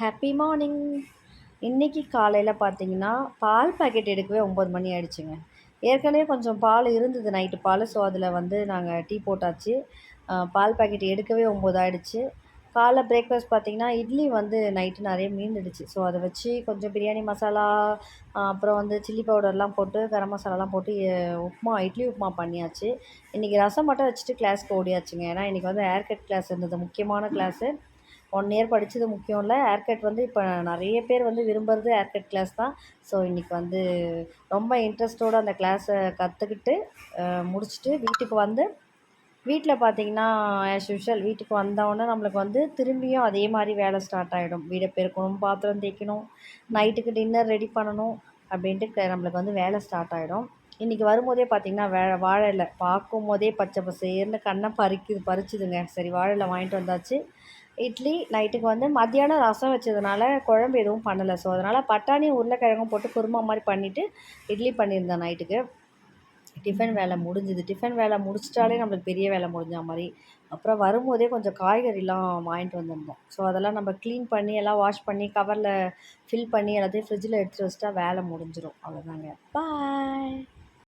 Happy morning இன்றைக்கி காலையில் பார்த்தீங்கன்னா பால் பாக்கெட் எடுக்கவே ஒம்பது மணி ஆயிடுச்சுங்க. ஏற்கனவே கொஞ்சம் பால் இருந்தது நைட்டு பால் ஸோ அதில் வந்து நாங்கள் டீ போட்டாச்சு. பால் பாக்கெட் எடுக்கவே ஒம்பது ஆயிடுச்சு. காலைல பிரேக்ஃபாஸ்ட் பார்த்திங்கன்னா இட்லி வந்து நைட்டு நிறைய மீந்துடுச்சு. ஸோ அதை வச்சு கொஞ்சம் பிரியாணி மசாலா அப்புறம் வந்து சில்லி பவுடர்லாம் போட்டு கரம் மசாலாலாம் போட்டு உப்புமா இட்லி உப்புமா பண்ணியாச்சு. இன்றைக்கி ரசம் மட்டும் வச்சுட்டு கிளாஸ்க்கு ஓடியாச்சுங்க. ஏன்னா இன்றைக்கி வந்து ஹேர் கட் கிளாஸ் இருந்தது முக்கியமான கிளாஸு ஒன் இயர் படித்தது முக்கியம் இல்லை ஹேர் கட் வந்து இப்போ நிறைய பேர் வந்து விரும்புறது ஹேர் கட் கிளாஸ் தான். ஸோ இன்றைக்கி வந்து ரொம்ப இன்ட்ரெஸ்ட்டோடு அந்த கிளாஸை கற்றுக்கிட்டு முடிச்சுட்டு வீட்டுக்கு வந்து வீட்டில் பார்த்தீங்கன்னா ஆஸ் யூஷுவல் வீட்டுக்கு வந்தோடனே நம்மளுக்கு வந்து திரும்பியும் அதே மாதிரி வேலை ஸ்டார்ட் ஆகிடும் வீடை பெருக்கணும் பாத்திரம் தேய்க்கணும் நைட்டுக்கு டின்னர் ரெடி பண்ணணும் அப்படின்ட்டு க- நம்மளுக்கு வந்து வேலை ஸ்டார்ட் ஆகிடும் இன்றைக்கி வரும்போதே பார்த்தீங்கன்னா வே வாழை இலை பார்க்கும் போதே பச்சை பசேர்னு கண்ணை பறிக்குது பறிச்சுதுங்க. சரி வாழை இலை வாங்கிட்டு வந்தாச்சு. இட்லி நைட்டுக்கு வந்து மத்தியானம் ரசம் வச்சதுனால குழம்பு எதுவும் பண்ணலை. ஸோ அதனால் பட்டாணியும் உருளைக்கிழங்கும் போட்டு குருமா மாதிரி பண்ணிவிட்டு இட்லி பண்ணியிருந்தேன் நைட்டுக்கு. டிஃபன் வேலை முடிஞ்சுது. டிஃபன் வேலை முடிச்சிட்டாலே நம்மளுக்கு பெரிய வேலை முடிஞ்ச மாதிரி. அப்புறம் வரும்போதே கொஞ்சம் காய்கறிலாம் வாங்கிட்டு வந்திருந்தோம். ஸோ அதெல்லாம் நம்ம க்ளீன் பண்ணி எல்லாம் வாஷ் பண்ணி கவரில் ஃபில் பண்ணி எல்லாத்தையும் ஃப்ரிட்ஜில் எடுத்து வச்சிட்டா வேலை முடிஞ்சிடும் அவ்வளோதாங்க பாய்